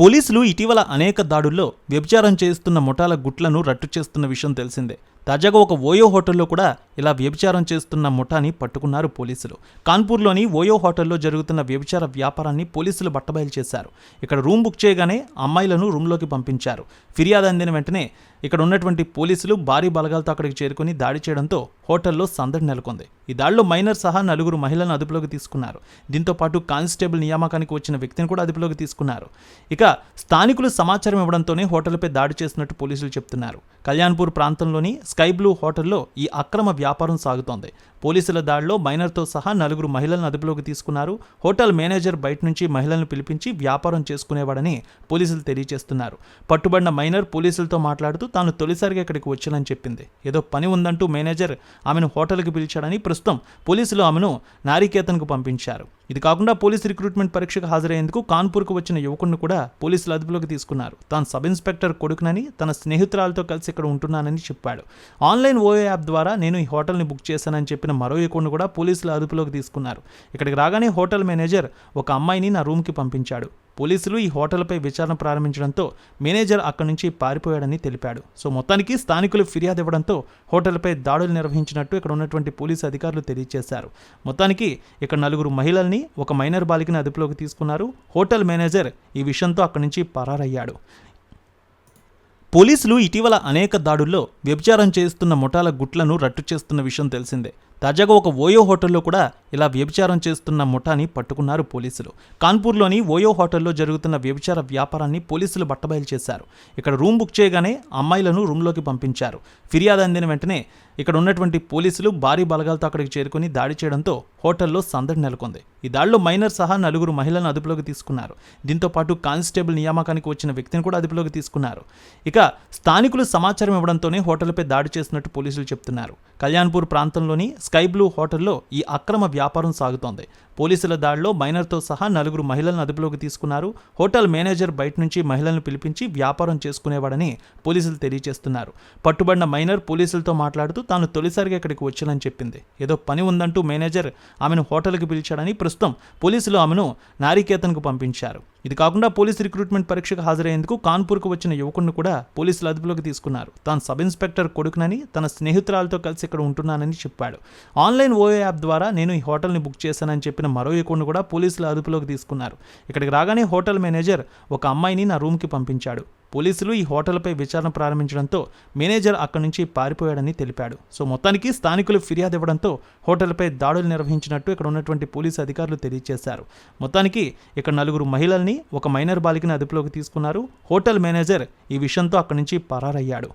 పోలీసులు ఇటీవల అనేక దాడుల్లో వ్యభిచారం చేస్తున్న ముఠాల గుట్లను రట్టు చేస్తున్న విషయం తెలిసిందే. తాజాగా ఒక ఓయో హోటల్లో కూడా ఇలా వ్యభిచారం చేస్తున్న ముఠాని పట్టుకున్నారు పోలీసులు. కాన్పూర్లోని ఓయో హోటల్లో జరుగుతున్న వ్యభిచార వ్యాపారాన్ని పోలీసులు బట్టబయలు చేశారు. ఇక్కడ రూమ్ బుక్ చేయగానే అమ్మాయిలను రూమ్లోకి పంపించారు. ఫిర్యాదు అందిన వెంటనే ఇక్కడ ఉన్నటువంటి పోలీసులు భారీ బలగాలతో అక్కడికి చేరుకుని దాడి చేయడంతో హోటల్లో సందడి నెలకొంది. ఈ దాడిలో మైనర్ సహా నలుగురు మహిళలను అదుపులోకి తీసుకున్నారు. దీంతో పాటు కానిస్టేబుల్ నియామకానికి వచ్చిన వ్యక్తిని కూడా అదుపులోకి తీసుకున్నారు. ఇక స్థానికులు సమాచారం ఇవ్వడంతోనే హోటల్పై దాడి చేసినట్టు పోలీసులు చెప్తున్నారు. కళ్యాణ్పూర్ ప్రాంతంలోని స్కై బ్లూ హోటల్లో ఈ అక్రమ వ్యాపారం సాగుతోంది. పోలీసుల దాడిలో మైనర్తో సహా నలుగురు మహిళలను అదుపులోకి తీసుకున్నారు. హోటల్ మేనేజర్ బయట నుంచి మహిళలను పిలిపించి వ్యాపారం చేసుకునేవాడని పోలీసులు తెలియజేస్తున్నారు. పట్టుబడిన మైనర్ పోలీసులతో మాట్లాడుతూ తాను తొలిసారిగా ఇక్కడికి వచ్చానని చెప్పింది. ఏదో పని ఉందంటూ మేనేజర్ ఆమెను హోటల్కి పిలిచాడని ప్రస్తుతం పోలీసులు ఆమెను నారికేతన్కు పంపించారు. ఇది కాకుండా పోలీసు రిక్రూట్మెంట్ పరీక్షకు హాజరయ్యేందుకు కాన్పూర్కు వచ్చిన యువకుడిని కూడా పోలీసులు అదుపులోకి తీసుకున్నారు. తాను సబ్ ఇన్స్పెక్టర్ కొడుకునని తన స్నేహితురాలతో కలిసి ఇక్కడ ఉంటున్నానని చెప్పాడు. ఆన్లైన్ ఓయో యాప్ ద్వారా నేను ఈ హోటల్ని బుక్ చేశానని చెప్పిన మరో యువకుడిని కూడా పోలీసులు అదుపులోకి తీసుకున్నారు. ఇక్కడికి రాగానే హోటల్ మేనేజర్ ఒక అమ్మాయిని నా రూమ్కి పంపించాడు. పోలీసులు ఈ హోటల్పై విచారణ ప్రారంభించడంతో మేనేజర్ అక్కడి నుంచి పారిపోయాడని తెలిపాడు. సో మొత్తానికి స్థానికులు ఫిర్యాదు ఇవ్వడంతో హోటల్పై దాడులు నిర్వహించినట్టు ఇక్కడ ఉన్నటువంటి పోలీసు అధికారులు తెలియజేశారు. మొత్తానికి ఇక్కడ నలుగురు మహిళల్ని ఒక మైనర్ బాలికని అదుపులోకి తీసుకున్నారు. హోటల్ మేనేజర్ ఈ విషయంతో అక్కడి నుంచి పరారయ్యాడు. పోలీసులు ఇటీవల అనేక దాడుల్లో వ్యభిచారం చేస్తున్న ముఠాల గుట్లను రట్టు చేస్తున్న విషయం తెలిసిందే. తాజాగా ఒక ఓయో హోటల్లో కూడా ఇలా వ్యభిచారం చేస్తున్న ముఠాని పట్టుకున్నారు పోలీసులు. కాన్పూర్లోని ఓయో హోటల్లో జరుగుతున్న వ్యభిచార వ్యాపారాన్ని పోలీసులు బట్టబయలు చేశారు. ఇక్కడ రూమ్ బుక్ చేయగానే అమ్మాయిలను రూమ్లోకి పంపించారు. ఫిర్యాదు అందిన వెంటనే ఇక్కడ ఉన్నటువంటి పోలీసులు భారీ బలగాలతో అక్కడికి చేరుకుని దాడి చేయడంతో హోటల్లో సందడి నెలకొంది. ఈ దాడిలో మైనర్ సహా నలుగురు మహిళలను అదుపులోకి తీసుకున్నారు. దీంతో పాటు కానిస్టేబుల్ నియామకానికి వచ్చిన వ్యక్తిని కూడా అదుపులోకి తీసుకున్నారు. ఇక స్థానికులు సమాచారం ఇవ్వడంతోనే హోటల్పై దాడి చేసినట్టు పోలీసులు చెప్తున్నారు. కళ్యాణ్పూర్ ప్రాంతంలోని స్కై బ్లూ హోటల్లో ఈ అక్రమ వ్యాపారం సాగుతోంది. పోలీసుల దాడిలో మైనర్తో సహా నలుగురు మహిళలను అదుపులోకి తీసుకున్నారు. హోటల్ మేనేజర్ బయట నుంచి మహిళలను పిలిపించి వ్యాపారం చేసుకునేవాడని పోలీసులు తెలియజేస్తున్నారు. పట్టుబడిన మైనర్ పోలీసులతో మాట్లాడుతూ తాను తొలిసారిగా ఇక్కడికి వచ్చానని చెప్పింది. ఏదో పని ఉందంటూ మేనేజర్ ఆమెను హోటల్కి పిలిచాడని ప్రస్తుతం పోలీసులు ఆమెను నారికేతన్కు పంపించారు. ఇది కాకుండా పోలీస్ రిక్రూట్మెంట్ పరీక్షకు హాజరయ్యేందుకు కాన్పూర్కు వచ్చిన యువకుడిని కూడా పోలీసులు అదుపులోకి తీసుకున్నారు. తాను సబ్ ఇన్స్పెక్టర్ కొడుకునని తన స్నేహితురాలతో కలిసి ఇక్కడ ఉంటున్నానని చెప్పాడు. ఆన్లైన్ ఓయో యాప్ ద్వారా నేను ఈ హోటల్ని బుక్ చేశానని చెప్పిన మరో యువకుడిని కూడా పోలీసులు అదుపులోకి తీసుకున్నారు. ఇక్కడికి రాగానే హోటల్ మేనేజర్ ఒక అమ్మాయిని నా రూమ్కి పంపించాడు. పోలీసులు ఈ హోటల్పై విచారణ ప్రారంభించడంతో మేనేజర్ అక్కడి నుంచి పారిపోయాడని తెలిపాడు. సో మొత్తానికి స్థానికులు ఫిర్యాదు ఇవ్వడంతో హోటల్పై దాడులు నిర్వహించినట్టు ఇక్కడ ఉన్నటువంటి పోలీసు అధికారులు తెలియజేశారు మొత్తానికి ఇక్కడ నలుగురు మహిళల్ని ఒక మైనర్ బాలికని అదుపులోకి తీసుకున్నారు. హోటల్ మేనేజర్ ఈ విషయంతో అక్కడి నుంచి పరారయ్యాడు.